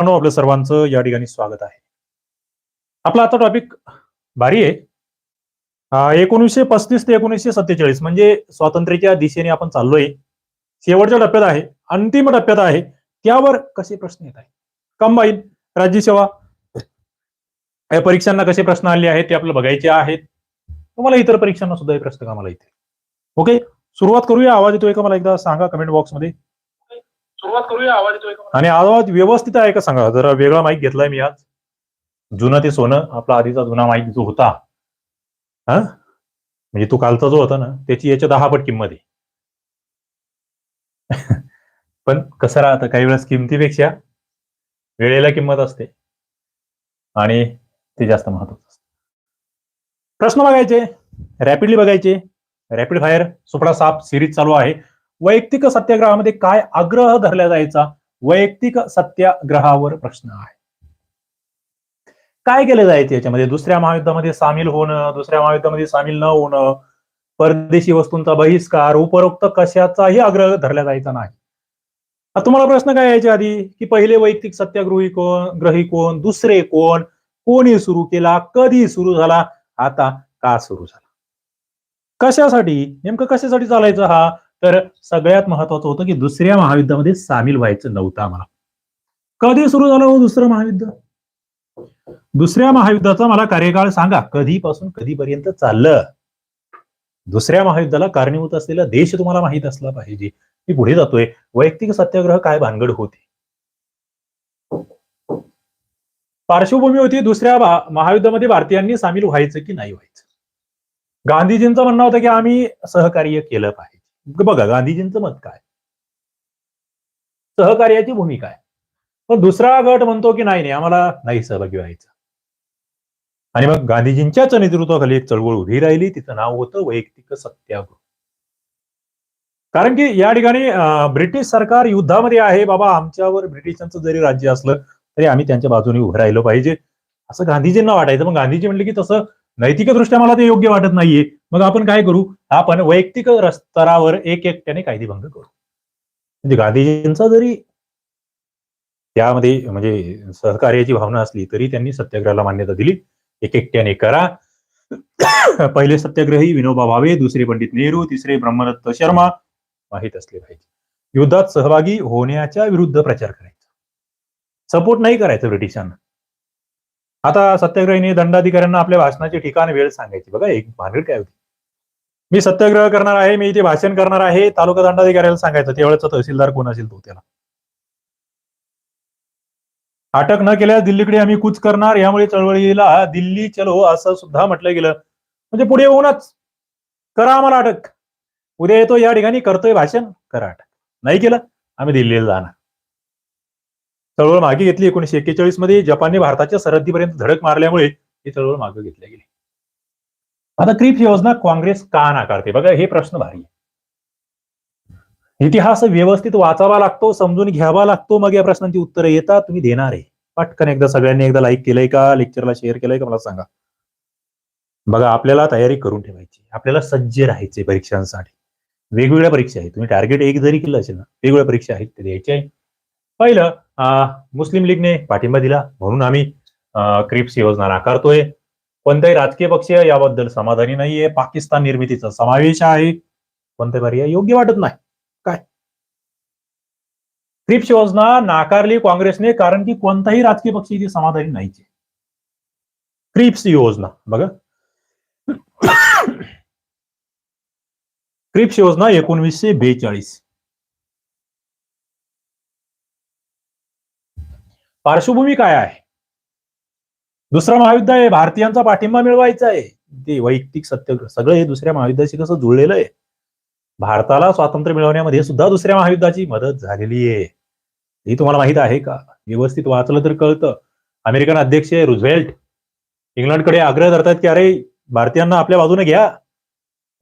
मित्रांनो आपलं सर्वांचं या ठिकाणी स्वागत आहे. आपला आता टॉपिक भारी आहे. एकोणीसशे पस्तीस ते एकोणीसशे सत्तेचाळीस म्हणजे स्वातंत्र्याच्या दिशेने आपण चाललोय. शेवटच्या टप्प्यात आहे अंतिम टप्प्यात आहे. त्यावर कसे प्रश्न येत आहे कंबाईन राज्यसेवा या परीक्षांना कसे प्रश्न आले आहेत ते आपल्याला बघायचे आहेत. तुम्हाला इतर परीक्षांना सुद्धा हे प्रश्न कामाला येतील? ओके सुरुवात करूया. आवाज येतोय का? मला एकदा सांगा कमेंट बॉक्समध्ये सुरुवात करूया आवाज येतोय का? आणि आवाज व्यवस्थित आहे का सांगा? जरा वेगळा माईक घेतलाय मी आज. जुनं ते सोनं आपला आधीचा जुना माईक जो होता हा? म्हणजे तो कालचा जो होता ना त्याची याच्या दहा पट किंमत आहे. पण कसं राहतं काही वेळेस किमतीपेक्षा वेळेला किंमत असते. आणि ते जास्त महत्वाचं असतं. प्रश्न बघायचे. रॅपिडली बघायचे. रॅपिड फायर सुपडा साप सिरीज चालू आहे. वैयक्तिक सत्याग्रहामध्ये काय आग्रह धरला जायचा? वैयक्तिक सत्याग्रहावर प्रश्न आहे. काय केलं जायचं याच्यामध्ये? दुसऱ्या महायुद्धामध्ये सामील होणं दुसऱ्या महायुद्धामध्ये सामील न होणं परदेशी वस्तूंचा बहिष्कार उपरोक्त कशाचाही आग्रह धरला जायचा नाही. आता तुम्हाला प्रश्न काय यायच्या आधी? की पहिले वैयक्तिक सत्याग्रही कोण ग्रही कोण दुसरे कोण कोणी सुरू केला कधी सुरू झाला आता का सुरू झाला? कशासाठी? नेमकं कशासाठी चालायचं हा? तर सगळ्यात महत्वाचं होतं की दुसऱ्या महायुद्धामध्ये सामील व्हायचं नव्हतं आम्हाला. कधी सुरू झालं हो दुसरं महायुद्ध? दुसऱ्या महायुद्धाचा मला कार्यकाळ सांगा. कधीपासून कधीपर्यंत चाललं? दुसऱ्या महायुद्धाला कारणीभूत असलेला देश तुम्हाला माहीत असला पाहिजे. मी पुढे जातोय. वैयक्तिक सत्याग्रह काय भानगड होते? पार्श्वभूमी होती दुसऱ्या महायुद्धामध्ये भारतीयांनी सामील व्हायचं की नाही व्हायचं? गांधीजींचं म्हणणं होतं की आम्ही सहकार्य केलं पाहिजे. बघा गांधीजींचं मत काय? सहकार्याची भूमिका आहे पण दुसरा गट म्हणतो की नाही नाही आम्हाला नाही सहभागी व्हायचं. आणि मग गांधीजींच्याच नेतृत्वाखाली एक चळवळ उभी राहिली तिचं नाव होतं वैयक्तिक सत्याग्रह. कारण की या ठिकाणी ब्रिटिश सरकार युद्धामध्ये आहे बाबा आमच्यावर ब्रिटिशांचं जरी राज्य असलं तरी आम्ही त्यांच्या बाजूने उभं राहिलो पाहिजे. असं गांधीजींना वाटायचं. मग गांधीजी म्हणले की तसं नैतिकदृष्ट्या मला ते योग्य वाटत नाहीये. मग आपण काय करू? आपण वैयक्तिक स्तरावर एक एकट्याने कायदेभंग करू. म्हणजे गांधीजींचा जरी त्यामध्ये म्हणजे सहकार्याची भावना असली तरी त्यांनी सत्याग्रहाला मान्यता दिली. एक एकट्याने करा. पहिले सत्याग्रही विनोबा भावे दुसरे पंडित नेहरू तिसरे ब्रह्मदत्त शर्मा माहीत असले पाहिजे. युद्धात सहभागी होण्याच्या विरुद्ध प्रचार करायचा. सपोर्ट नाही करायचा ब्रिटिशांना. आता सत्याग्रहीने दंडाधिकाऱ्यांना आपल्या भाषणाचे ठिकाण वेळ सांगायची. बघा एक भानगड काय होती? मी सत्याग्रह करणार आहे मी इथे भाषण करणार आहे तालुका दंडाधिकाऱ्याला सांगायचं त्यावेळेचा तहसीलदार कोण असेल तो त्याला. अटक न केल्यास दिल्लीकडे आम्ही कूच करणार यामुळे चळवळीला दिल्ली चलो असं सुद्धा म्हटलं गेलं. म्हणजे पुढे येऊनच करा आम्हाला अटक. उद्या येतो या ठिकाणी करतोय भाषण करा अटक. नाही केलं आम्ही दिल्लीला जाणार. चळवळ मागे घेतली एकोणीशे एक्केचाळीसमध्ये. जपानने भारताच्या सरहद्दीपर्यंत धडक मारल्यामुळे ही चळवळ मागे घेतली गेली. आता क्रिप्स योजना काँग्रेस का नाकारते? बघा हे प्रश्न भारी आहे. इतिहास व्यवस्थित वाचावा लागतो समजून घ्यावा लागतो. मग या प्रश्नांची उत्तरं येतात. तुम्ही देणार आहे. पटकन एकदा सगळ्यांनी एकदा लाईक केलंय का? लेक्चरला शेअर केलंय का? मला सांगा. बघा आपल्याला तयारी करून ठेवायची आपल्याला सज्ज राहायचे परीक्षांसाठी. वेगवेगळ्या परीक्षा आहेत. तुम्ही टार्गेट एक जरी केलं असेल ना वेगवेगळ्या परीक्षा आहेत ते द्यायच्या आहे पहिलं मुस्लिम लीगने पाठिंबा दिला. म्हणून आम्ही क्रिप्स योजना नाकारतोय कोणताही राजकीय पक्ष याबद्दल समाधानी नाहीये. पाकिस्तान निर्मितीचा समावेश आहे. कोणते पर्याय योग्य वाटत नाही. काय? क्रिप्स योजना नाकारली काँग्रेसने कारण की कोणताही राजकीय पक्ष इथे समाधानी नाहीचे क्रिप्स योजना. बघा. क्रिप्स योजना एकोणवीसशे बेचाळीस. पार्श्वभूमी काय आहे? दुसरं महायुद्ध आहे भारतीयांचा पाठिंबा मिळवायचा आहे. ते वैयक्तिक सत्याग्रह सगळं हे दुसऱ्या महायुद्धाशी कसं जुळलेलं आहे? भारताला स्वातंत्र्य मिळवण्यामध्ये सुद्धा दुसऱ्या महायुद्धाची मदत झालेली आहे. ही तुम्हाला माहीत आहे का? व्यवस्थित वाचलं तर कळतं. अमेरिकन अध्यक्ष रुझवेल्ट इंग्लंडकडे आग्रह धरतात की अरे भारतीयांना आपल्या बाजूने घ्या.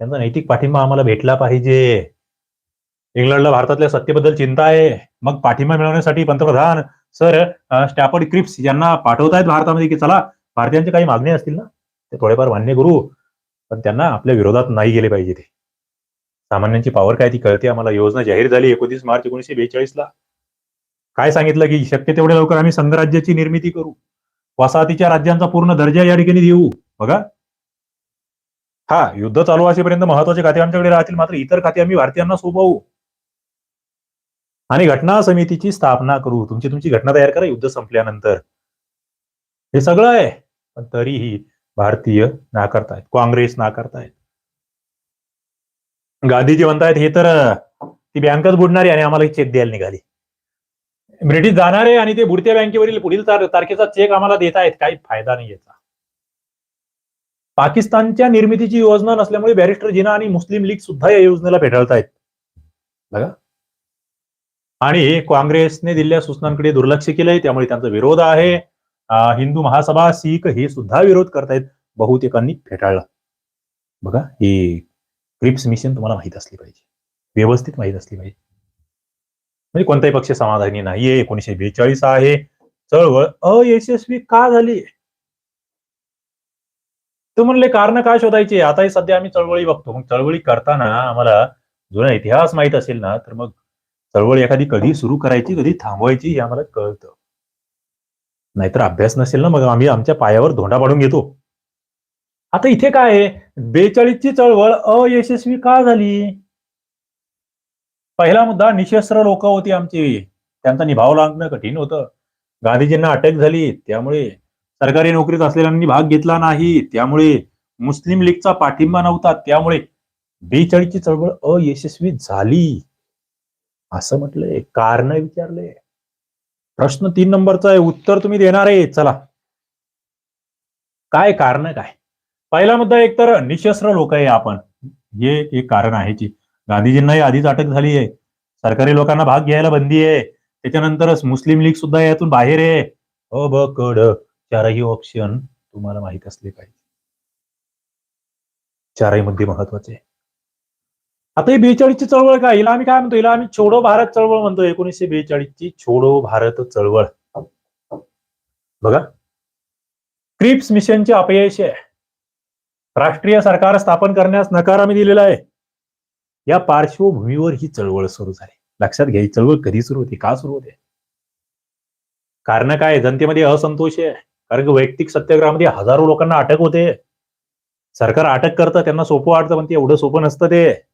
त्यांचा नैतिक पाठिंबा आम्हाला भेटला पाहिजे. इंग्लंडला भारतातल्या सत्तेबद्दल चिंता आहे. मग पाठिंबा मिळवण्यासाठी पंतप्रधान सर स्टॅफर्ड क्रिप्स यांना पाठवतायत भारतामध्ये की चला भारतीयांचे काही मागणी असतील ना ते थोडेफार मान्य करू पण त्यांना आपल्या विरोधात नाही गेले पाहिजे ते. सामान्यांची पॉवर काय ती कळते आम्हाला योजना जाहीर झाली एकोणतीस मार्च एकोणीशे बेचाळीस ला काय सांगितलं की शक्य तेवढ्या लवकर आम्ही संघराज्याची निर्मिती करू. वसाहतीच्या राज्यांचा पूर्ण दर्जा या ठिकाणी देऊ बघा. हा युद्ध चालू असेपर्यंत महत्त्वाचे खाते आमच्याकडे राहतील मात्र इतर खाते आम्ही भारतीयांना सोपवू. आणि घटना समितीची स्थापना करू. तुमची तुमची घटना तयार करा युद्ध संपल्यानंतर. हे सगळं आहे. पण तरीही भारतीय नाकारतायत. काँग्रेस नाकारतायत. गांधीजी म्हणतायत हे तर ती बँकच बुडणारी आणि आम्हाला चेक द्यायला निघाली. ब्रिटिश जाणारे आणि ते बुडत्या बँकेवरील पुढील तारखेचा चेक आम्हाला देत आहेत काही फायदा नाही याचा. पाकिस्तानच्या निर्मितीची योजना नसल्यामुळे बॅरिस्टर जिना आणि मुस्लिम लीग सुद्धा या योजनेला फेटाळतायत. बघा. आणि काँग्रेसने दिलेल्या सूचनांकडे दुर्लक्ष केलंय त्यामुळे त्यांचा विरोध आहे. हिंदू महासभा सिख हे सुद्धा विरोध करतायत. बहुतेकांनी फेटाळला. बघा हे क्रिप्स मिशन तुम्हाला माहीत असली पाहिजे. व्यवस्थित माहीत असली पाहिजे. म्हणजे कोणताही पक्ष समाधानी नाहीये एकोणीशे बेचाळीस आहे. चळवळ अयशस्वी का झाली? तर म्हणले कारण काय शोधायचे? आताही सध्या आम्ही चळवळी बघतो. मग चळवळी करताना आम्हाला जुना इतिहास माहीत असेल ना तर मग चळवळ एखादी कधी सुरू करायची कधी थांबवायची हे आम्हाला कळतं. नाहीतर अभ्यास नसेल ना मग आम्ही आमच्या पायावर धोंडा पाडून घेतो. आता इथे काय आहे? बेचाळीसची चळवळ अयशस्वी का झाली? पहिला मुद्दा निशस्त्र लोक होती आमची. त्यांचा निभाव लागणं कठीण होतं. गांधीजींना अटक झाली त्यामुळे सरकारी नोकरीत असलेल्यांनी भाग घेतला नाही. त्यामुळे मुस्लिम लीगचा पाठिंबा नव्हता. त्यामुळे बेचाळीसची चळवळ अयशस्वी झाली. असं म्हटलंय कारण विचारले प्रश्न तीन नंबरचा आहे उत्तर तुम्ही देणार आहे चला. काय कारण काय? पहिला मुद्दा एक तर निशस्त्र लोक आहे आपण. हे एक कारण आहे की गांधीजींनाही आधीच अटक झाली आहे. सरकारी लोकांना भाग घ्यायला बंदी आहे. त्याच्यानंतरच मुस्लिम लीग सुद्धा यातून बाहेर आहे. अ ब क चारही ऑप्शन तुम्हाला माहीत असले पाहिजे. चारही मुद्दे महत्त्वाचे आहे. आता ही बेचाळीसची चळवळ काय? हिला आम्ही काय म्हणतो? हिला आम्ही छोडो भारत चळवळ म्हणतो एकोणीसशे बेचाळीसची छोडो भारत चळवळ. बघा. क्रिप्स मिशनचे अपयश आहे. राष्ट्रीय सरकार स्थापन करण्यास नकार आम्ही दिलेला आहे. या पार्श्वभूमीवर ही चळवळ सुरू झाली. लक्षात घ्या ही चळवळ कधी सुरू होती? का सुरू होते? कारण काय? जनतेमध्ये असंतोष आहे. कारण की वैयक्तिक सत्याग्रहामध्ये हजारो लोकांना अटक होते. सरकार अटक करतं त्यांना सोपं वाटतं पण ते एवढं सोपं नसतं ते.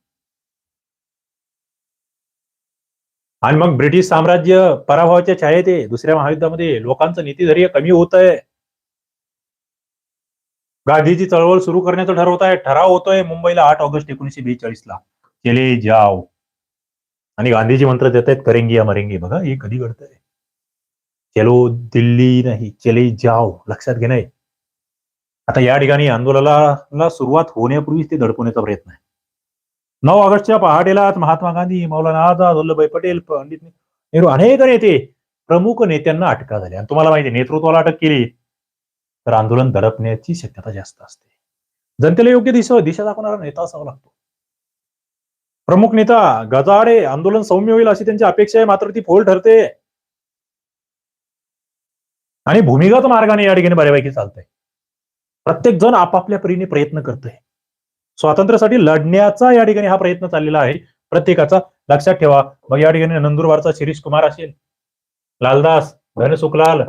आणि मग ब्रिटिश साम्राज्य पराभवाच्या छायेत आहे. दुसऱ्या महायुद्धामध्ये लोकांचं नीतीधैर्य कमी होत आहे. गांधीची चळवळ सुरू करण्याचं ठरवत आहे. ठराव होतोय मुंबईला आठ ऑगस्ट एकोणीशे बेचाळीस ला चले जाव आणि गांधीजी मंत्र देत आहेत करेंगे या मरेंगे. बघा हे कधी घडतंय? चलो दिल्ली नाही चले जाव लक्षात घे आता या ठिकाणी आंदोलनाला सुरुवात होण्यापूर्वीच ते दडपवण्याचा प्रयत्न आहे. नऊ ऑगस्टच्या पहाटेला महात्मा गांधी मौलाना आझाद वल्लभभाई पटेल पंडित नेहरू अनेक नेते प्रमुख नेत्यांना अटका झाली. आणि तुम्हाला माहिती नेतृत्वाला अटक केली. तर आंदोलन दडपण्याची शक्यता जास्त असते. जनतेला योग्य दिशा दिशा दाखवणारा नेता असावा लागतो. प्रमुख नेता गजाडे आंदोलन सौम्य होईल अशी त्यांची अपेक्षा आहे मात्र ती फोल ठरते. आणि भूमिगत मार्गाने या ठिकाणी बऱ्यापैकी चालतंय. प्रत्येक जण आपापल्या परीने प्रयत्न करतोय. स्वातंत्र्यासाठी लढण्याचा या ठिकाणी हा प्रयत्न चाललेला आहे. प्रत्येकाचा लक्षात ठेवा. मग या ठिकाणी नंदुरबारचा शिरीष कुमार असेल. लालदास घनसुखलाल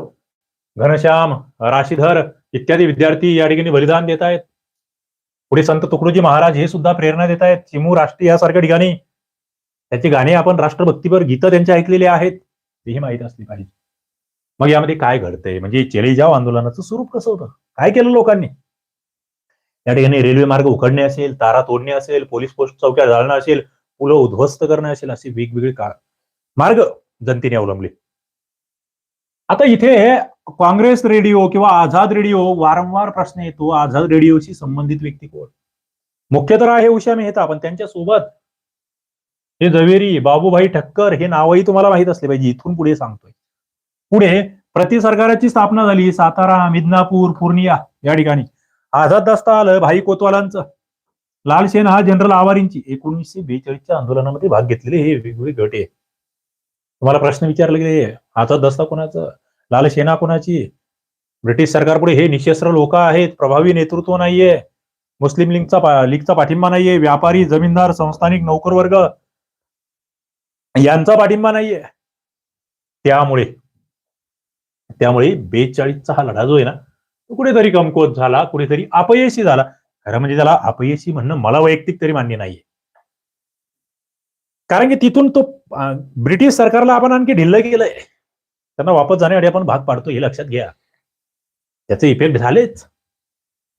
घनश्याम राशीधर इत्यादी विद्यार्थी या ठिकाणी बलिदान देत आहेत. पुढे संत तुकडोजी महाराज हे सुद्धा प्रेरणा देत आहेत. चिमू राष्ट्रीय यासारख्या ठिकाणी. त्याची गाणी आपण राष्ट्रभक्तीपर गीतं त्यांची ऐकलेली आहेत. तेही माहीत असली पाहिजे. मग यामध्ये काय घडतंय? म्हणजे चेले जाव आंदोलनाचं स्वरूप कसं होतं? काय केलं लोकांनी? या ठिकाणी रेल्वे मार्ग उघडणे असेल तारा तोडणे असेल पोलीस पोस्ट चौक्या जाळणं असेल पुलं उद्ध्वस्त करणं असेल असे वेगवेगळे का मार्ग जनतेने अवलंबले. आता इथे काँग्रेस रेडिओ किंवा आझाद रेडिओ वारंवार प्रश्न येतो आझाद रेडिओशी संबंधित व्यक्ती कोण? मुख्यतः हे उषा मेहता पण त्यांच्यासोबत हे झवेरी बाबूभाई ठक्कर हे नावही तुम्हाला माहीत असले पाहिजे इथून पुढे सांगतोय. पुढे प्रति सरकाराची स्थापना झाली सातारा मिदनापूर पूर्णिया या ठिकाणी. आझाद दस्ता आलं भाई कोतवालांचं. लालसेन हा जनरल आवारींची. एकोणीसशे बेचाळीसच्या आंदोलनामध्ये भाग घेतलेले हे वेगवेगळे गट आहे तुम्हाला प्रश्न विचारले गेले आझाद दस्ता कोणाचं? लाल सेना कोणाची? ब्रिटिश सरकारपुढे हे निशस्त्र लोक आहेत. प्रभावी नेतृत्व नाहीये. मुस्लिम लीगचा लीगचा पाठिंबा नाहीये. व्यापारी जमीनदार संस्थानिक नोकर वर्ग यांचा पाठिंबा नाहीये. त्यामुळे त्यामुळे बेचाळीसचा हा लढा जो आहे ना कुठेतरी कमकुवत झाला कुठेतरी अपयशी झाला. खरं म्हणजे त्याला अपयशी म्हणणं मला वैयक्तिक तरी मान्य नाहीये. कारण की तिथून तो ब्रिटिश सरकारला आपण आणखी ढिल्ल केलंय. त्यांना वापस जाण्यासाठी आपण भाग पाडतो हे लक्षात घ्या. त्याचे इफेक्ट झालेच.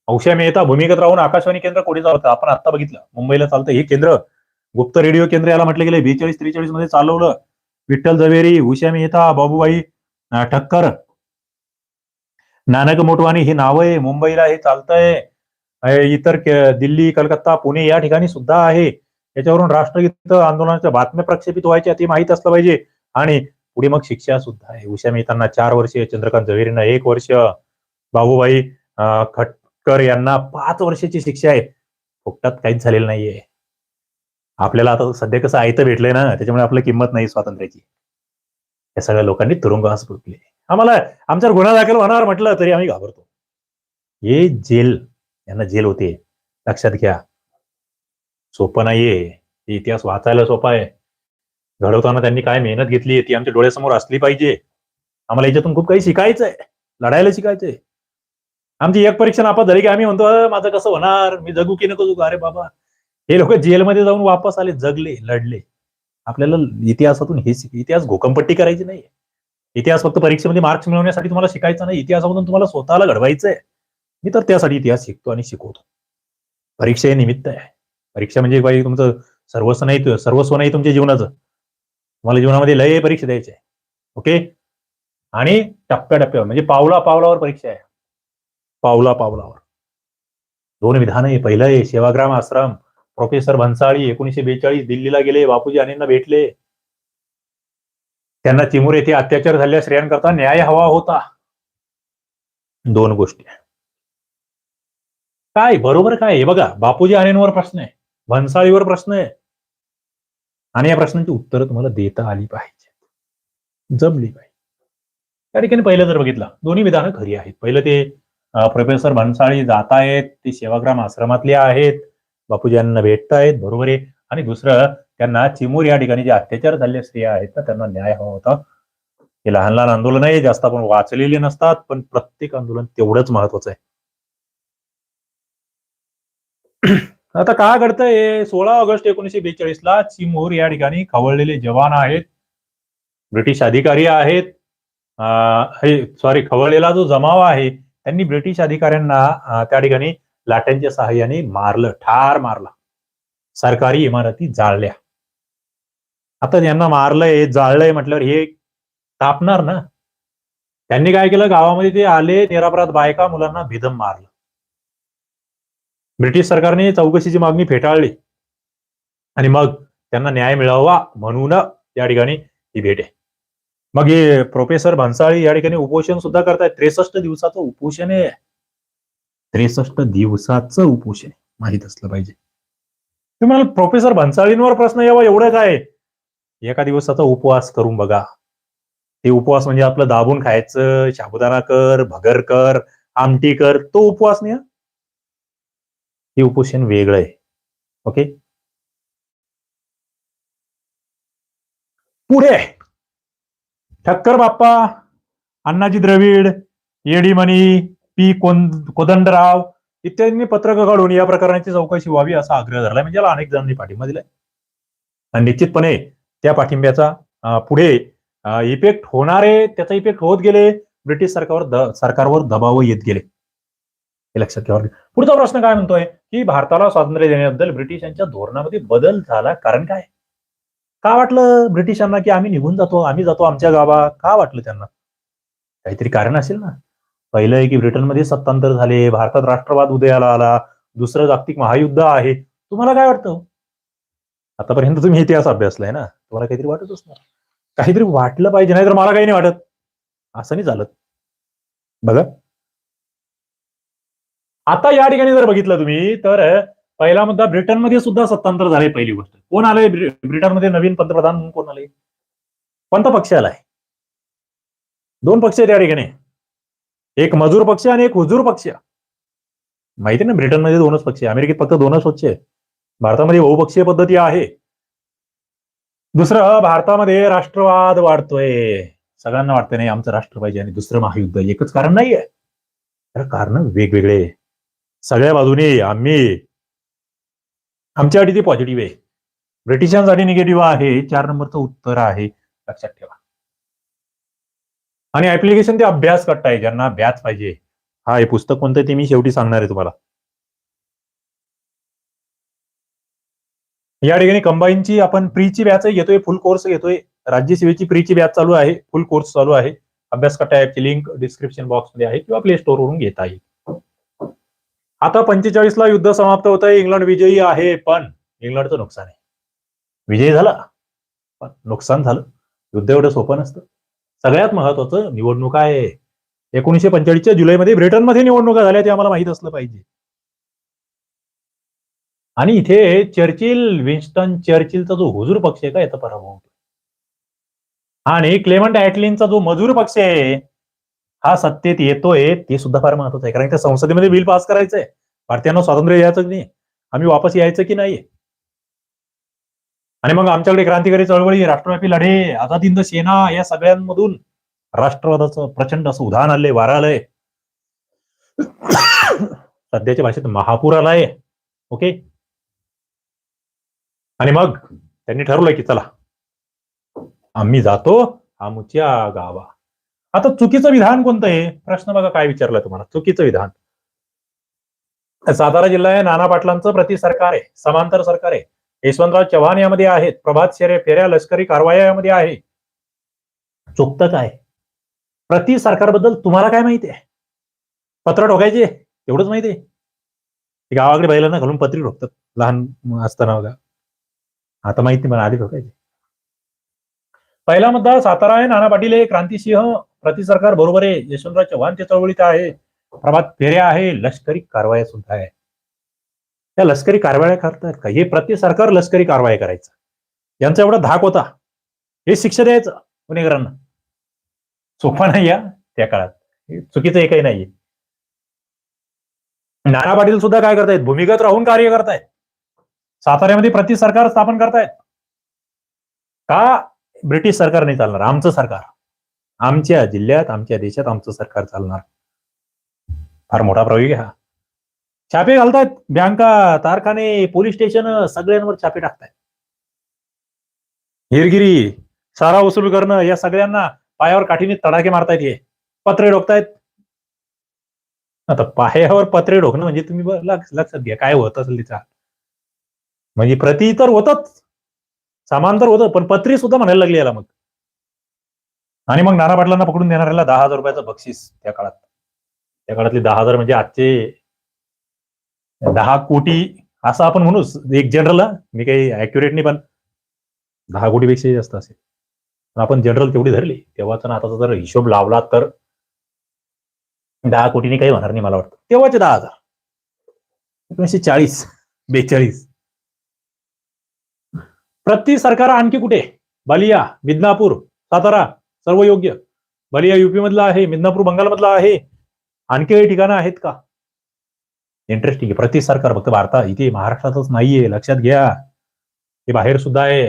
औषा मेहता भूमिगत राहून आकाशवाणी केंद्र कोणी चालवतं आपण आता बघितलं. मुंबईला चालतं हे केंद्र. गुप्त रेडिओ केंद्र याला म्हटलं गेलं बेचाळीस त्रेचाळीसमध्ये चालवलं. विठ्ठल झवेरी उषा मेहता बाबूबाई ठक्कर. नानक मोटवानी ही नाव आहे मुंबईला हे चालतंय. इतर दिल्ली कलकत्ता पुणे या ठिकाणी सुद्धा आहे. याच्यावरून राष्ट्रगीत आंदोलनाच्या बातम्या प्रक्षेपित व्हायच्या ते माहीत असलं पाहिजे. आणि पुढे मग शिक्षा सुद्धा आहे. उषा मेहतांना चार वर्ष चंद्रकांत झवेरींना एक वर्ष. बाबूबाई खटकर यांना पाच वर्षाची शिक्षा आहे. फुकटात काहीच झालेलं नाहीये. आपल्याला आता सध्या कसं आयतं भेटलंय ना त्याच्यामुळे आपलं किंमत नाही स्वातंत्र्याची. या सगळ्या लोकांनी तुरुंगवास भोगले आम्हाला आमच्यावर गुन्हा दाखल होणार म्हटलं तरी आम्ही घाबरतो. हे जेल यांना जेल होते. लक्षात घ्या. सोपं नाहीये. हे इतिहास वाचायला सोपा आहे. घडवताना त्यांनी काय मेहनत घेतली ती आमच्या डोळ्यासमोर असली पाहिजे. आम्हाला याच्यातून खूप काही शिकायचं आहे लढायला शिकायचंय. आमची एक परीक्षा नापास झाली की आम्ही म्हणतो माझं कसं होणार? मी जगू की नको जगू? अरे बाबा. हे लोक जेलमध्ये जाऊन वापस आले जगले लढले. आपल्याला इतिहासातून हे इतिहास घोकंपट्टी करायची नाही इतिहास फक्त परीक्षेमध्ये मार्क्स मिळवण्यासाठी तुम्हाला शिकायचं नाही. इतिहासामधून तुम्हाला स्वतःला घडवायचं आहे मी तर त्यासाठी इतिहास शिकतो आणि शिकवतो. परीक्षा हे निमित्त आहे. परीक्षा म्हणजे काही तुमचं सर्वस्व नाही सर्वस्व नाही तुमच्या जीवनाचं. तुम्हाला जीवनामध्ये लय परीक्षा द्यायची आहे. ओके? आणि टप्प्याटप्प्यावर म्हणजे पावला पावलावर परीक्षा आहे. पावला पावलावर. दोन विधान आहे पहिलं आहे सेवाग्राम आश्रम. प्रोफेसर भन्साळी एकोणीशे बेचाळीस दिल्लीला गेले बापूजी अनेंना भेटले. त्यांना चिमूर येथे अत्याचार झालेल्या स्त्रियांकरता न्याय हवा होता. दोन गोष्टी. काय? बरोबर काय? आहे बघा बापूजी अनेंवर प्रश्न आहे भन्साळीवर प्रश्न आहे. आणि या प्रश्नांची उत्तरं तुम्हाला देता आली पाहिजे जमली पाहिजे त्या ठिकाणी पहिलं जर बघितलं दोन्ही विधानं खरी आहेत. पहिलं ते प्रोफेसर भन्साळी जात आहेत ते सेवाग्राम आश्रमातले आहेत बापूजी यांना भेटतायत बरोबर आहे. आणि दुसरं त्यांना चिमूर या ठिकाणी जे अत्याचार झालेल्या स्त्रिया आहेत ना त्यांना न्याय हवा होता. हे लहान लहान आंदोलन आहे जास्त आपण वाचलेले नसतात पण प्रत्येक आंदोलन तेवढंच महत्वाचं आहे. आता काय घडतंय? सोळा ऑगस्ट एकोणीशे बेचाळीस ला चिमूर या ठिकाणी खवळलेले जवान आहेत. ब्रिटिश अधिकारी आहेत. हे सॉरी खवळलेला जो जमाव आहे त्यांनी ब्रिटिश अधिकाऱ्यांना त्या ठिकाणी लाट्यांच्या सहाय्याने मारलं ठार मारला. सरकारी इमारती जाळल्या. आता यांना मारलंय जाळलंय म्हटल्यावर हे तापणार ना? त्यांनी काय केलं? गावामध्ये ते आले निरापराध बायका मुलांना भिदम मारलं. ब्रिटिश सरकारने चौकशीची मागणी फेटाळली. आणि मग त्यांना न्याय मिळावा म्हणून या ठिकाणी ही भेट आहे. मग हे प्रोफेसर भन्साळी या ठिकाणी उपोषण सुद्धा करतायत. त्रेसष्ट दिवसाचं उपोषण आहे. त्रेसष्ट दिवसाचं उपोषण आहे. माहीत असलं पाहिजे. तुम्हाला प्रोफेसर भन्साळींवर प्रश्न यावा एवढं काय एका दिवसाचा उपवास करून बघा. ते उपवास म्हणजे आपलं दाबून खायचं साबुदाणा कर भगर कर आमटी कर तो उपवास नाही हे. उपोषण वेगळं आहे. ओके? पुढे. ठक्कर बाप्पा अण्णाजी द्रविड येडीमणी पी कोन- कोदंडराव इत्यादींनी पत्रक काढून या प्रकरणाची चौकशी व्हावी असा आग्रह धरलाय. म्हणजे याला अनेक जणांनी पाठिंबा दिलाय. आणि निश्चितपणे त्या पाठिंब्याचा पुढे इफेक्ट होणारे त्याचा इफेक्ट होत गेले ब्रिटिश सरकारवर सरकारवर दबाव येत गेले. हे लक्षात घ्यावं पुढचा प्रश्न काय म्हणतोय? की भारताला स्वातंत्र्य देण्याबद्दल ब्रिटिशांच्या धोरणामध्ये बदल झाला कारण काय? का वाटलं ब्रिटिशांना की आम्ही निघून जातो आम्ही जातो आमच्या गावा का वाटलं त्यांना? काहीतरी कारण असेल ना. पहिलं आहे की ब्रिटनमध्ये सत्तांतर झाले भारतात राष्ट्रवाद उदयाला आला दुसरं जागतिक महायुद्ध आहे. तुम्हाला काय वाटतं? आतापर्यंत तुम्ही इतिहास अभ्यासलाय ना. तुम्हाला काहीतरी वाटत असणार. काहीतरी वाटलं पाहिजे नाही तर मला काही नाही वाटत. असं नाही झालं बघा. आता या ठिकाणी जर बघितलं तुम्ही तर पहिला मुद्दा ब्रिटनमध्ये सुद्धा सत्तांतर झाले पहिली गोष्ट. कोण आलंय ब्रिटनमध्ये नवीन पंतप्रधान म्हणून कोण आले कोणता पक्ष आलाय. दोन पक्ष आहेत या ठिकाणी. एक मजूर पक्ष आणि एक हुजूर पक्ष. माहिती ना ब्रिटनमध्ये दोनच पक्ष आहे अमेरिकेत फक्त दोनच पक्ष आहे भारतामध्ये बहुपक्षीय पद्धती आहे. दुसरं भारतामध्ये राष्ट्रवाद वाढतोय. सगळ्यांना वाटतं नाही आमचं राष्ट्र पाहिजे आणि दुसरं महायुद्ध. एकच कारण नाहीये. तर कारण वेगवेगळे. सगळ्या बाजूने आम्ही आमच्यासाठी ते पॉझिटिव्ह आहे. ब्रिटिशांसाठी निगेटिव्ह आहे. चार नंबरचं उत्तर आहे. लक्षात ठेवा. आणि ऍप्लिकेशन ते अभ्यास करताय ज्यांना अभ्यास पाहिजे. हा हे पुस्तक कोणतं ते मी शेवटी सांगणार आहे तुम्हाला. या ठिकाणी कंबाईनची आपण प्रीची बॅच घेतोय फुल कोर्स घेतोय. राज्यसेवेची प्रीची बॅच चालू आहे फुल कोर्स चालू आहे. अभ्यास करता ऍपची लिंक डिस्क्रिप्शन बॉक्समध्ये आहे किंवा प्ले स्टोर वरून घेता येईल. आता पंचेचाळीस ला युद्ध समाप्त होत आहे इंग्लंड विजयी आहे पण इंग्लंडचं नुकसान आहे. विजयी झाला पण नुकसान झालं. युद्ध एवढं सोपं नसतं. सगळ्यात महत्वाचं निवडणुका आहे. एकोणीशे पंचेचाळीसच्या जुलैमध्ये ब्रिटनमध्ये निवडणुका झाल्या ते आम्हाला माहीत असलं पाहिजे. आणि इथे चर्चिल विन्स्टन चर्चिलचा जो हुजूर पक्ष आहे का याचा पराभव होतो आणि क्लेमंट ऍटलिनचा जो मजूर पक्ष आहे हा सत्तेत येतोय ते सुद्धा फार महत्वाचं आहे. कारण त्या संसदेमध्ये बिल पास करायचंय. भारतीयांना स्वातंत्र्य यायचं की नाही. आम्ही वापस यायचं की नाही? आणि मग आमच्याकडे क्रांतिकारी चळवळी राष्ट्रव्यापी लढे आझाद हिंद सेना या सगळ्यांमधून राष्ट्रवादाचं प्रचंड असं उदाहरण आलंय वारा आलंय. सध्याच्या भाषेत महापूर आलाय ओके? आणि मग त्यांनी ठरवलंय की चला आम्ही जातो आमच्या गावा. आता चुकीचं विधान कोणतं आहे? प्रश्न बघा काय विचारलाय तुम्हाला. चुकीचं विधान. सातारा जिल्हा आहे नाना पाटलांचं प्रति सरकार आहे समांतर सरकार आहे. यशवंतराव चव्हाण यामध्ये आहेत प्रभात शेरे फेऱ्या लष्करी कारवाया यामध्ये आहे. चुकतं काय? प्रति सरकारबद्दल तुम्हाला काय माहिती आहे? पत्र ठोकायचे एवढंच माहिती आहे. गावाकडे बैलांना घालून पत्री ठोकतात लहान असताना बघा. आता माहिती मला आधी ठोकायचे पहिला मुद्दा सातारा आहे नाना पाटील आहे क्रांतिसिंह प्रति सरकार बरोबर आहे यशवंतराव चव्हाणच्या चळवळीत आहे प्रभात फेऱ्या आहे लष्करी कारवाया सुद्धा आहे. त्या लष्करी कारवाया करतात का? हे प्रति सरकार लष्करी कारवाया करायचं. यांचा एवढा धाक होता. हे शिक्षा द्यायचं गुन्हेगारांना. सोपा नाही या त्या काळात. हे चुकीचं एकही नाहीये. नाना पाटील सुद्धा काय करतायत? भूमिगत राहून कार्य करतायत. साताऱ्यामध्ये प्रति सरकार स्थापन करतायत? का ब्रिटिश सरकार नाही चालणार? आमचं सरकार. आमच्या जिल्ह्यात आमच्या देशात आमचं सरकार चालणार. फार मोठा प्रयोग हा. छापे घालतायत बँका कारखाने पोलीस स्टेशन सगळ्यांवर छापे टाकतायत. हिरगिरी सारा वसूल करणं या सगळ्यांना पायावर काठीने तडाखे मारतायत हे. पत्रे डोकतायत. आता पायावर पत्रे डोकणं म्हणजे तुम्ही लक्षात घ्या काय होत असेल तिचा म्हणजे प्रति तर होतच. समांतर होतं पण पत्री सुद्धा म्हणायला लागली याला मग. आणि मग नाना पाटलांना पकडून देणाऱ्याला दहा हजार रुपयाचं बक्षीस त्या काळात. त्या काळातले दहा हजार म्हणजे आजचे दहा कोटी असं आपण म्हणूच एक जनरल मी काही अॅक्युरेट नाही पण दहा कोटीपेक्षाही जास्त असेल. पण आपण जनरल तेवढी धरली. तेव्हाचा आताचा जर हिशोब लावला तर दहा कोटीने काही होणार नाही मला वाटतं. तेव्हाचे दहा हजार. एकोणीसशे चाळीस बेचाळीस. प्रति सरकार आणखी कुठे? बालिया मिदनापूर सातारा सर्व योग्य. बलिया युपी मधला आहे मिदनापूर बंगाल मधला आहे. आणखी काही ठिकाणं आहेत का? इंटरेस्टिंग आहे. प्रति सरकार फक्त भारतात इथे महाराष्ट्रातच नाहीये. लक्षात घ्या. हे बाहेर सुद्धा आहे.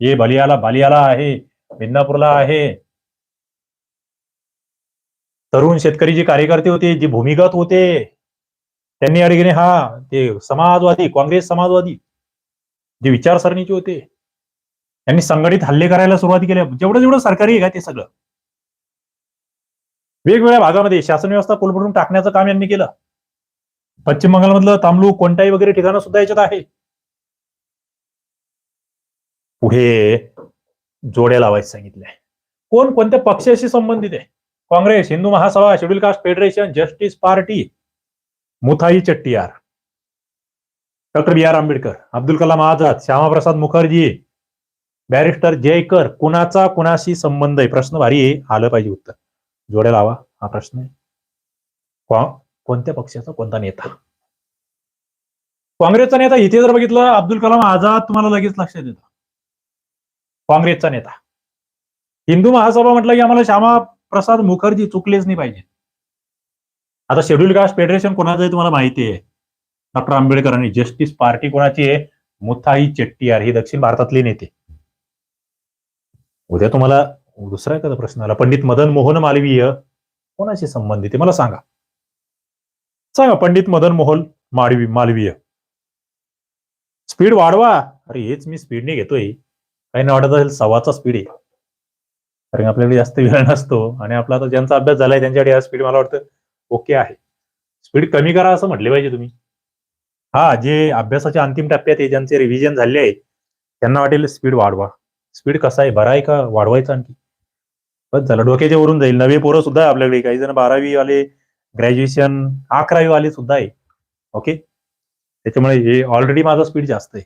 हे बलियाला बालियाला आहे. मिदनापूरला आहे. तरुण शेतकरी जे कार्यकर्ते होते जे भूमिगत होते त्यांनी अडगिने हा ते समाजवादी काँग्रेस समाजवादी जे विचारसरणीचे होते त्यांनी संघटित हल्ले करायला सुरुवात केल्या जेवढं जेवढं सरकारी आहे का ते सगळं. वेगवेगळ्या भागामध्ये शासन व्यवस्था कोलबडून टाकण्याचं काम यांनी केलं. पश्चिम बंगालमधलं तांबलू कोणताही वगैरे ठिकाणं सुद्धा याच्यात आहे. पुढे जोड्या लावायचं सांगितलंय. कोण कोणत्या पक्षाशी संबंधित आहे? Congress Hindu Mahasabha schedule caste federation justice party Muthaiah Chettiar. Doctor B R Ambedkar Abdul Kalam Azad Shyamaprasad Mukherjee barrister Jayakar कुणाचा कुणाशी संबंध आहे? प्रश्न भारी आहे आलं पाहिजे उत्तर. जोड्या लावा हा प्रश्न आहे. कोणत्या पक्षाचा कोणता नेता? काँग्रेसचा नेता इथे जर बघितलं अब्दुल कलाम आझाद तुम्हाला लगेच लक्षात येतं. काँग्रेसचा नेता. हिंदू महासभा म्हटलं की आम्हाला श्यामा प्रसाद मुखर्जी चुकलेच नाही पाहिजे. आता शेड्यूल कास्ट फेडरेशन कोणाचं आहे तुम्हाला माहिती आहे. डॉक्टर आंबेडकर आणि जस्टिस पार्टी कोणाची आहे? मुथाई चेट्टीयार ही दक्षिण भारतातली नेते. उद्या तुम्हाला दुसरा एखादा प्रश्न आला. पंडित मदन मोहन मालवीय कोणाशी संबंधित आहे? मला सांगा. सांगा पंडित मदन मोहन माळवी मालवीय. स्पीड वाढवा. अरे हेच मी स्पीडने घेतोय. काही नाही वाटत असेल सव्वाचा स्पीड आहे. कारण आपल्याकडे जास्त वेळ नसतो आणि आपला आता ज्यांचा अभ्यास झालाय त्यांच्याकडे हा स्पीड मला वाटतं ओके आहे. स्पीड कमी करा असं म्हटले पाहिजे तुम्ही. हा जे अभ्यासाच्या अंतिम टप्प्यात आहे ज्यांचे रिव्हिजन झाले आहे त्यांना वाटेल स्पीड वाढवा. स्पीड कसा आहे? बरा आहे का? वाढवायचा आणखी. बस झालं. डोक्याच्या वरून जाईल. नवे पोरं सुद्धा आहे आपल्याकडे. काही जण बारावी वाले ग्रॅज्युएशन अकरावी वाले सुद्धा आहे. ओके त्याच्यामुळे हे ऑलरेडी माझा स्पीड जास्त आहे.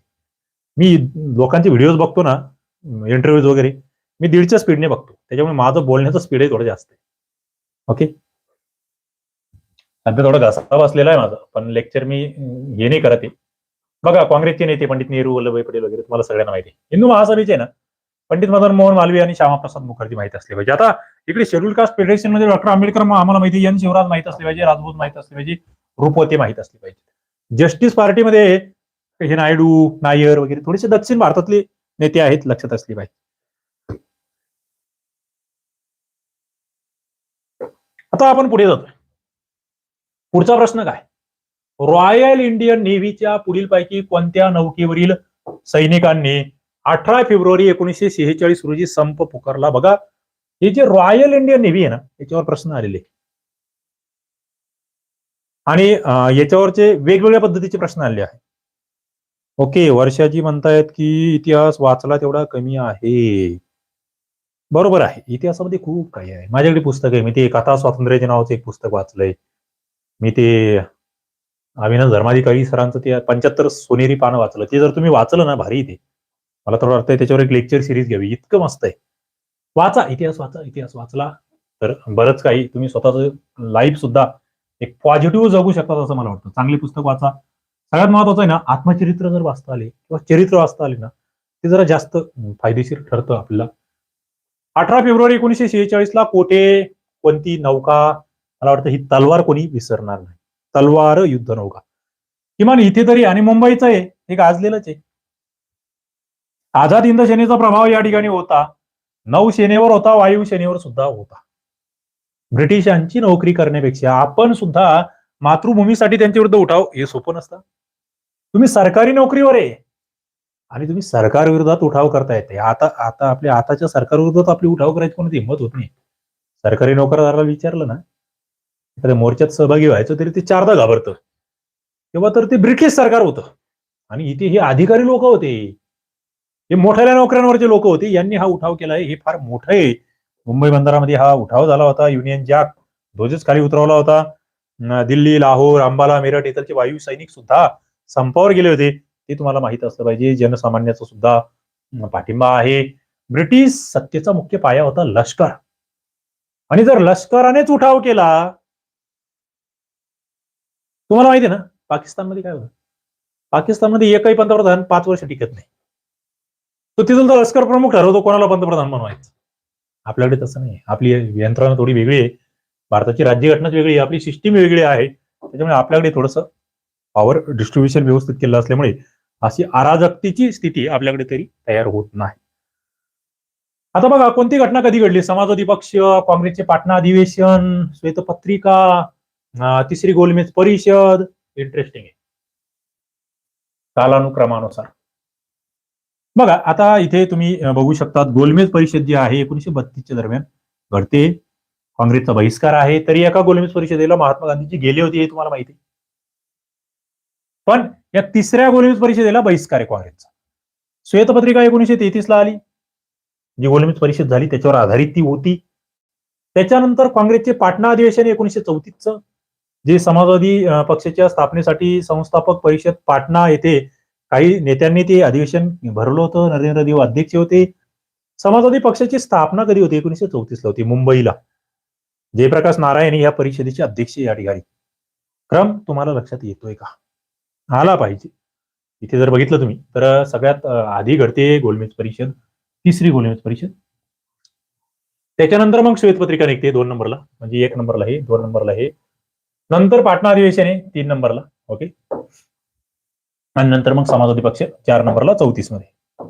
मी लोकांचे व्हिडिओज बघतो ना इंटरव्ह्यूज वगैरे मी दीडच्या स्पीडने बघतो. त्याच्यामुळे माझं बोलण्याचं स्पीड थोडं जास्त आहे. ओके सध्या थोडा घसा बसलेला आहे माझा. पण लेक्चर मी हे नाही करत आहे. बघा काँग्रेसचे नेते पंडित नेहरू वल्लभभाई पटेल वगैरे तुम्हाला सगळ्यांना माहिती आहे. हिंदू महासभेचे ना पंडित मदन मोहन मालवीय आणि श्यामाप्रसाद मुखर्जी माहिती असले पाहिजे. आता इकडे शेड्यूल कास्ट फेडरेशनमध्ये डॉक्टर आंबेडकर आम्हाला माहिती एन शिवराज माहीत असले पाहिजे राजभूत माहीत असले पाहिजे रूपवते माहीत असले पाहिजे. जस्टिस पार्टीमध्ये हे नायडू नायर वगैरे थोडेसे दक्षिण भारतातले नेते आहेत लक्षात असले पाहिजे. आता आपण पुढे जातोय. पुढचा प्रश्न काय? रॉयल इंडियन नेव्हीच्या पुढील पैकी कोणत्या नौकेवरील सैनिकांनी अठरा फेब्रुवारी एकोणीसशे शेहेचाळीस रोजी संप पुकारला? बघा हे जे रॉयल इंडियन नेव्ही आहे ना याच्यावर प्रश्न आलेले आणि याच्यावरचे वेगवेगळ्या पद्धतीचे प्रश्न आलेले आहेत. ओके वर्षाजी म्हणतायत की इतिहास वाचला तेवढा कमी आहे. बरोबर आहे. इतिहासामध्ये खूप काही आहे. माझ्याकडे पुस्तक आहे. मी ते कथा स्वातंत्र्याच्या नावाचं एक पुस्तक वाचलंय. मी ते अविनाश धर्माधिकारी सरांचं ते पंच्याहत्तर सोनेरी पानं वाचलं. ते जर तुम्ही वाचलं ना भारी ते. मला तर वाटतंय त्याच्यावर एक लेक्चर सिरीज घ्यावी. इतकं मस्त आहे. वाचा इतिहास वाचा इतिहास वाचला. तर बरंच काही तुम्ही स्वतःच लाईफ सुद्धा एक पॉझिटिव्ह जगू शकतात असं मला वाटतं. चांगले पुस्तक वाचा. सगळ्यात महत्वाचं आहे ना आत्मचरित्र जर वाचता आले किंवा चरित्र वाचता आले ना ते जरा जास्त फायदेशीर ठरतं आपल्याला. अठरा फेब्रुवारी एकोणीसशे शेहेचाळीसला कोठे कोणती नौका मला वाटतं ही तलवार कोणी विसरणार नाही. तलवार युद्ध नौका. किमान इथे तरी आणि मुंबईचं आहे हे गाजलेलंच आहे. आझाद हिंद सेनेचा प्रभाव या ठिकाणी होता. नौसेनेवर होता वायुसेनेवर सुद्धा होता. ब्रिटिशांची नोकरी करण्यापेक्षा आपण सुद्धा मातृभूमीसाठी त्यांच्या विरुद्ध उठाव हे सोपं नसतं. तुम्ही सरकारी नोकरीवर आहे. आणि तुम्ही सरकार विरोधात उठाव करता येते आता आता आपल्या आताच्या सरकार विरोधात आपली उठाव करायची कोणती हिंमत होत नाही. सरकारी नोकरदाराला विचारलं ना एखाद्या मोर्चात सहभागी व्हायचं तरी ते चारदा घाबरतं. तेव्हा तर ते ब्रिटिश सरकार होतं. आणि इथे हे अधिकारी लोक होते. हे मोठ्या नोकऱ्यांवरचे लोक होते. यांनी हा उठाव केलाय हे फार मोठं आहे. मुंबई बंदरामध्ये हा उठाव झाला होता. युनियन जॅक ध्वजच खाली उतरवला होता. दिल्ली लाहोर अंबाला मेरठ इथलचे वायू सैनिक सुद्धा संपावर गेले होते. ते तुम्हाला माहीत असलं पाहिजे. जनसामान्याचा सुद्धा पाठिंबा आहे. ब्रिटिश सत्तेचा मुख्य पाया होता लष्कर. आणि जर लष्करानेच उठाव केला तुम्हाला माहिती आहे ना पाकिस्तानमध्ये काय होतं? पाकिस्तानमध्ये एकही पंतप्रधान पाच वर्ष टिकत नाही. तो तिथला लष्कर प्रमुख ठरवतो कोणाला पंतप्रधान बनवायचं. आपल्याकडे तसं नाही. आपली यंत्रणा थोडी वेगळी आहे. भारताची राज्यघटनाच वेगळी आहे. आपली सिस्टीम वेगळी आहे. त्याच्यामुळे आपल्याकडे थोडंसं पॉवर डिस्ट्रीब्युशन व्यवस्थित केलं असल्यामुळे अशी अराजकतेची स्थिती आपल्याकडे तरी तयार होत नाही. आता बघा कोणती घटना कधी घडली? समाजवादी पक्ष काँग्रेसचे पाटणा अधिवेशन श्वेतपत्रिका तिसरी गोलमेज परिषद. इंटरेस्टिंग आहे. कालानुक्रमानुसार. बघा आता इथे तुम्ही बघू शकता गोलमेज परिषद जी आहे एकोणीशे बत्तीसच्या दरम्यान घडते. काँग्रेसचा बहिष्कार आहे तरी एका गोलमेज परिषदेला महात्मा गांधीजी गेले होते हे तुम्हाला माहिती पण या तिसऱ्या गोलमेज परिषदेला बहिष्कार आहे काँग्रेसचा. श्वेतपत्रिका एकोणीशे तेहतीस ला आली. जी गोलमेज परिषद झाली त्याच्यावर आधारित ती होती. त्याच्यानंतर काँग्रेसचे पाटणा अधिवेशन एकोणीशे चौतीसचं. जे समाजवादी पक्षाच्या स्थापनेसाठी संस्थापक परिषद पाटणा येथे काही नेत्यांनी ते अधिवेशन भरलं होतं. नरेंद्र देव अध्यक्ष होते. समाजवादी पक्षाची स्थापना कधी होती? एकोणीशे चौतीस ला होती मुंबईला. जयप्रकाश नारायण या परिषदेचे अध्यक्ष या ठिकाणी. क्रम तुम्हाला लक्षात येतोय का? आला पाहिजे. इथे जर बघितलं तुम्ही तर सगळ्यात आधी घडते गोलमेज परिषद तिसरी गोलमेज परिषद. त्याच्यानंतर मग श्वेतपत्रिका निघते दोन नंबरला. म्हणजे एक नंबरला हे दोन नंबरला हे. नंतर पाटणा अधिवेशन आहे तीन नंबरला ओके आणि नंतर मग समाजवादी पक्ष चार नंबरला चौतीसमध्ये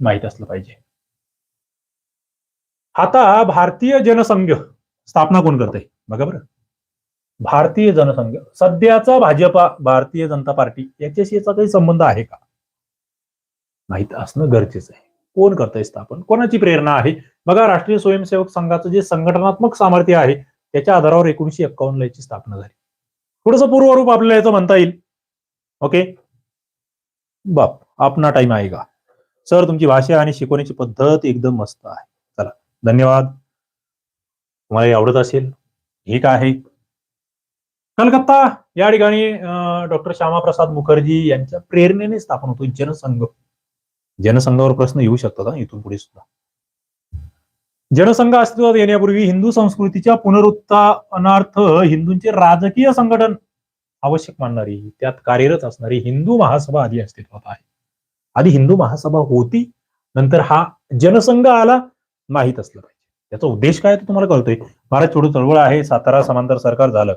माहीत असलं पाहिजे. आता भारतीय जनसंघ स्थापना कोण करते बघा बरं. भारतीय जनसंघ सध्याचा भाजपा भारतीय जनता पार्टी याच्याशी याचा काही संबंध आहे का? माहीत असणं गरजेचं आहे. कोण करतंय स्थापन? कोणाची प्रेरणा आहे? बघा राष्ट्रीय स्वयंसेवक संघाचं जे संघटनात्मक सामर्थ्य आहे त्याच्या आधारावर एकोणीशे एक्कावन्न याची स्थापना झाली. थोडस पूर्वरूप आपल्याला याचं म्हणता येईल. ओके बाप आपला टाइम आहे का? सर तुमची भाषा आणि शिकवण्याची पद्धत एकदम मस्त आहे. चला धन्यवाद. तुम्हाला हे आवडत असेल ठीक आहे. कलकत्ता या ठिकाणी डॉक्टर श्यामाप्रसाद मुखर्जी यांच्या प्रेरणेने स्थापन होतो जनसंघ. जनसंघावर प्रश्न येऊ शकतात इथून पुढे सुद्धा. जनसंघ अस्तित्वात येण्यापूर्वी हिंदू संस्कृतीच्या पुनरुत्थानार्थ हिंदूंचे राजकीय संघटन आवश्यक मानणारी त्यात कार्यरत असणारी हिंदू महासभा आधी अस्तित्वात आहे. आधी हिंदू महासभा होती नंतर हा जनसंघ आला माहीत असलं पाहिजे. त्याचा उद्देश काय तो तुम्हाला कळतोय. महाराज छोडू चळवळ आहे सातारा समांतर सरकार झालं.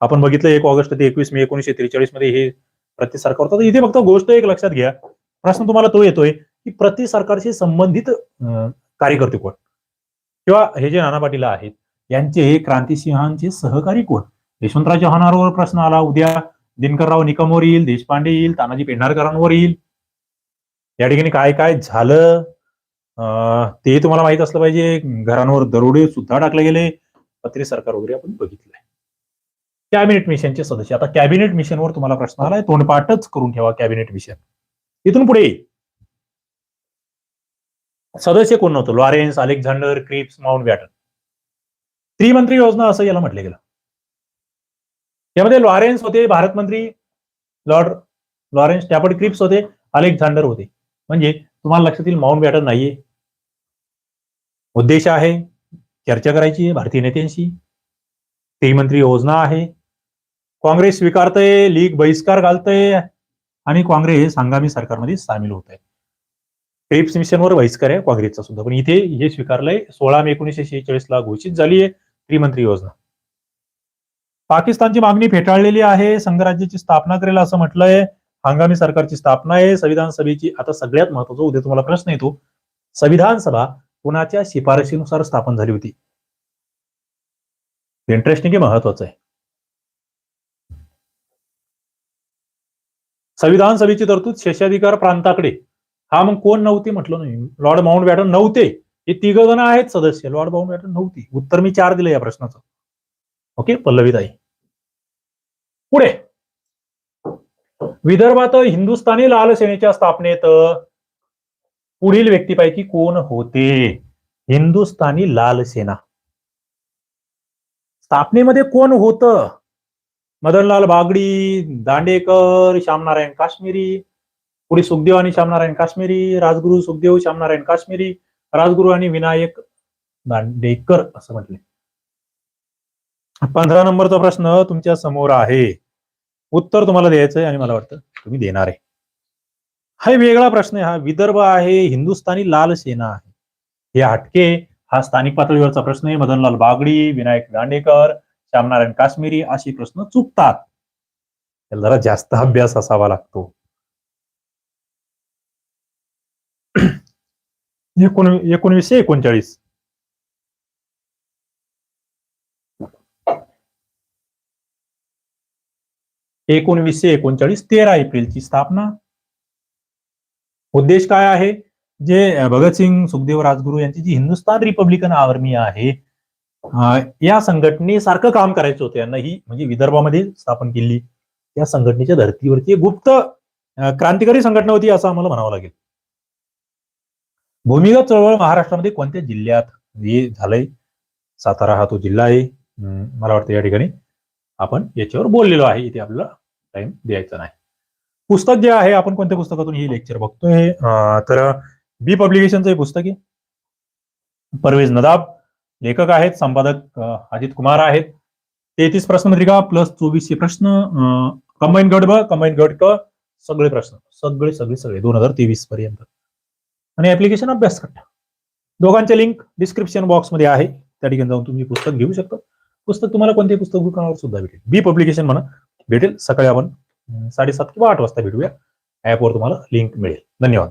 आपण बघितलं एक ऑगस्ट ते एकवीस मे एकोणीशे त्रेचाळीसमध्ये हे प्रति सरकार होतं. इथे फक्त गोष्ट एक लक्षात घ्या. प्रश्न तुम्हाला तो येतोय की प्रति सरकारशी संबंधित कार्यकर्ते कोण? किंवा हे जे नाना पाटील आहेत यांचे क्रांतिसिंहांचे सहकारी कोण? यशवंतराव चव्हाणांवर प्रश्न आला उद्या दिनकरराव निकमवर येईल देशपांडे येईल तानाजी पेंढारकरांवर येईल. या ठिकाणी काय काय झालं? ते तुम्हाला माहीत असलं पाहिजे. घरांवर दरोडे सुद्धा टाकले गेले. पत्रे सरकार वगैरे आपण बघितलंय. कॅबिनेट मिशनचे सदस्य. आता कॅबिनेट मिशनवर तुम्हाला प्रश्न आलाय. तोंडपाठच करून ठेवा कॅबिनेट मिशन. इथून पुढे सदस्य कोण नव्हतं? Lawrence Alexander Cripps Mountbatten. त्रिमंत्री योजना असं याला म्हटलं गेलं. यामध्ये लॉरेन्स होते भारत मंत्री लॉर्ड लॉरेन्स टॅपड क्रिप्स होते अलेक्झांडर होते. म्हणजे तुम्हाला लक्षात येईल माउंट बॅटन नाहीये. उद्देश आहे चर्चा करायची आहे भारतीय नेत्यांशी. त्रिमंत्री योजना आहे. काँग्रेस स्वीकारतंय लीग बहिष्कार घालतय. आणि काँग्रेस हंगामी सरकारमध्ये सामील होत आहे क्रिप्स मिशनवर बहिष्कार आहे काँग्रेसचा सुद्धा. पण इथे हे स्वीकारलंय सोळा मे एकोणीशे शेहेचाळीस ला घोषित झाली आहे त्रिमंत्री योजना. पाकिस्तानची मागणी फेटाळलेली आहे संघराज्याची स्थापना करेल असं म्हटलंय हंगामी सरकारची स्थापना आहे संविधान सभेची आता सगळ्यात महत्त्वाचा उद्या तुम्हाला प्रश्न येतो संविधान सभा कुणाच्या शिफारशीनुसार स्थापन झाली होती? इंटरेस्टिंग आहे महत्वाचं आहे. संविधान सभेची तरतूद शेषाधिकार प्रांताकडे. हा मग कोण नव्हते म्हटलं नाही. लॉर्ड माउंट बॅटन नव्हते. हे तिघ जण आहेत सदस्य. लॉर्ड माउंट बॅटन नव्हती. उत्तर मी चार दिलं या प्रश्नाचं. ओके पल्लवीताई. पुढे. विदर्भात हिंदुस्थानी लाल सेनेच्या स्थापनेत पुढील व्यक्तीपैकी कोण होते? हिंदुस्थानी लाल सेना. स्थापनेमध्ये कोण होतं? मदनलाल बागडी दांडेकर श्यामनारायण काश्मीरी पुढे सुखदेव आणि श्यामनारायण काश्मीरी राजगुरू सुखदेव श्यामनारायण काश्मीरी राजगुरू आणि विनायक दांडेकर असं म्हटले. पंधरा नंबरचा प्रश्न तुमच्यासमोर आहे. उत्तर तुम्हाला द्यायचंय आणि मला वाटतं तुम्ही देणार आहे. हा वेगळा प्रश्न आहे. हा विदर्भ आहे हिंदुस्थानी लाल सेना आहे. हे हटके हा स्थानिक पातळीवरचा प्रश्न आहे. मदनलाल बागडी विनायक दांडेकर श्यामनारायण काश्मीरी असे प्रश्न चुकतात. त्याला जरा जास्त अभ्यास असावा लागतो. एकोण एकोणवीसशे एकोणचाळीस. एकोणवीसशे एकोणचाळीस तेरा एप्रिलची स्थापना. उद्देश काय आहे? जे भगतसिंग सुखदेव राजगुरू यांची जी हिंदुस्थान रिपब्लिकन आर्मी आहे या संघटनेसारखं काम करायचं होतं. यांना ही म्हणजे विदर्भामध्ये स्थापन केली. या संघटनेच्या धर्तीवरची गुप्त क्रांतिकारी संघटना होती असं आम्हाला म्हणावं लागेल. भूमिगत चळवळ महाराष्ट्रामध्ये कोणत्या जिल्ह्यात हे झालंय? सातारा हा तो जिल्हा आहे. मला वाटतं या ठिकाणी आपण याच्यावर बोललेलो आहे. इथे आपल्याला टाइम द्यायचा नाही. पुस्तक जे आहे आपण कोणत्या पुस्तकातून हे लेक्चर बघतोय? तर बी पब्लिकेशनचं हे पुस्तक आहे. परवेज नदाब. लेखक आहेत संपादक अजित कुमार आहेत. तेहतीस प्रश्नपत्रिका प्लस चोवीसशे प्रश्न कंबाईन गट ब कंबाईन गट क सगळे प्रश्न. सगळे सगळे सगळे. दोन हजार तेवीस पर्यंत. आणि ऍप्लिकेशन अभ्यास कट्टा दोघांचे लिंक डिस्क्रिप्शन बॉक्समध्ये आहे. त्या ठिकाणी जाऊन तुम्ही पुस्तक घेऊ शकता. पुस्तक तुम्हाला कोणत्याही पुस्तक दुकानावर सुद्धा भेटेल. बी पब्लिकेशन म्हणा भेटेल. सकाळी आपण साडेसात किंवा आठ वाजता भेटूया. ऍपवर तुम्हाला लिंक मिळेल. धन्यवाद.